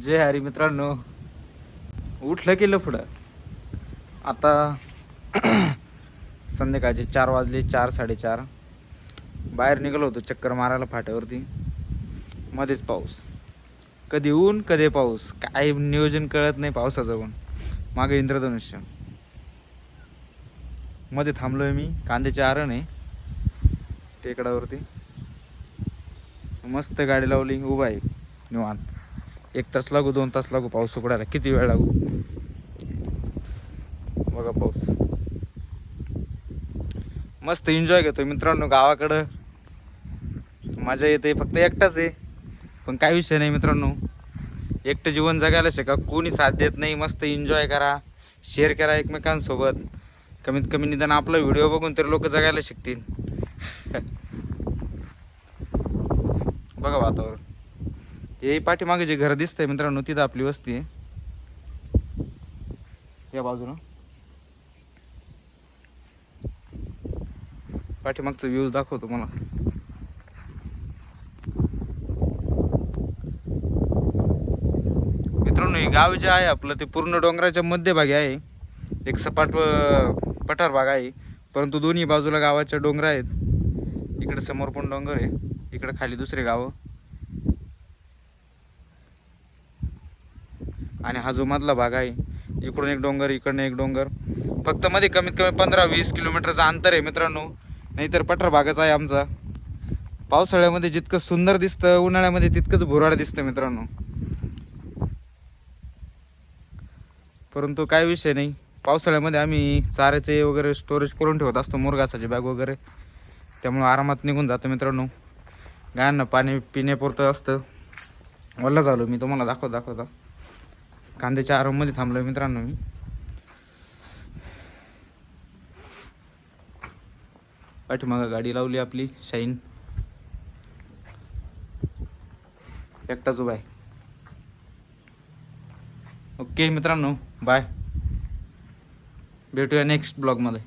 जय हरी मित्रांनो. उठलं केलं पुढं आता संध्याकाळचे चार वाजले चार साडेचार. बाहेर निघालो होतो चक्कर मारायला फाट्यावरती. मध्येच पाऊस. कधी ऊन कधी पाऊस. काय नियोजन कळत नाही पावसाचं पण. मागे इंद्रधनुष्यमध्ये थांबलोय मी. कांद्याचे आरण आहे. टेकडावरती. मस्त गाडी लावली. उभा आहे. निवांत. एक तास लागू दोन तास लागू पाऊस उकडायला किती वेळ लागू? बघा पाऊस. मस्त एन्जॉय घेतोय मित्रांनो गावाकडं. मजा येते फक्त एकटाच आहे. पण काय विषय नाही मित्रांनो. एकटं जीवन जगायला शिका कोणी साथ देत नाही मस्त एन्जॉय करा शेअर करा एकमेकांसोबत. कमीत कमी निदान आपला व्हिडिओ बघून तरी लोक जगायला शिकतील. बघा वातावरण. हे पाठीमागे जे घर दिसतंय मित्रांनो तिथं आपली वस्ती आहे. या बाजूनं. पाठीमागचं व्ह्यूज दाखवतो मला मित्रांनो हे गाव जे आहे आपलं ते पूर्ण डोंगराच्या मध्यभागी आहे. एक सपाट पठार भाग आहे. परंतु दोन्ही बाजूला गावाच्या डोंगर आहेत. इकडे समोर पण डोंगर आहे. इकडे खाली दुसरे गावं. आणि हा जो मधला भाग आहे इकडून एक डोंगर इकडनं एक डोंगर. फक्त मध्ये कमीत कमी पंधरा वीस किलोमीटरचं अंतर आहे मित्रांनो. नाहीतर पठार भागच आहे आमचा. पावसाळ्यामध्ये जितकं सुंदर दिसतं उन्हाळ्यामध्ये तितकंच भुराड दिसतं मित्रांनो. परंतु काय विषय नाही. पावसाळ्यामध्ये आम्ही चाऱ्याचे वगैरे स्टोरेज करून ठेवत असतो मुरगासाचे बॅग वगैरे. त्यामुळे आरामात निघून जातं मित्रांनो. गायांना पाणी पिण्यापुरतं असतं. वल्ला झालो मी तुम्हाला दाखवत दाखवता. कांद्याच्या आराममध्ये थांबलो मित्रांनो मी. पाठीमागं गाडी लावली आपली शाईन एकटाच उभा आहे. ओके मित्रांनो बाय भेटूया नेक्स्ट ब्लॉगमध्ये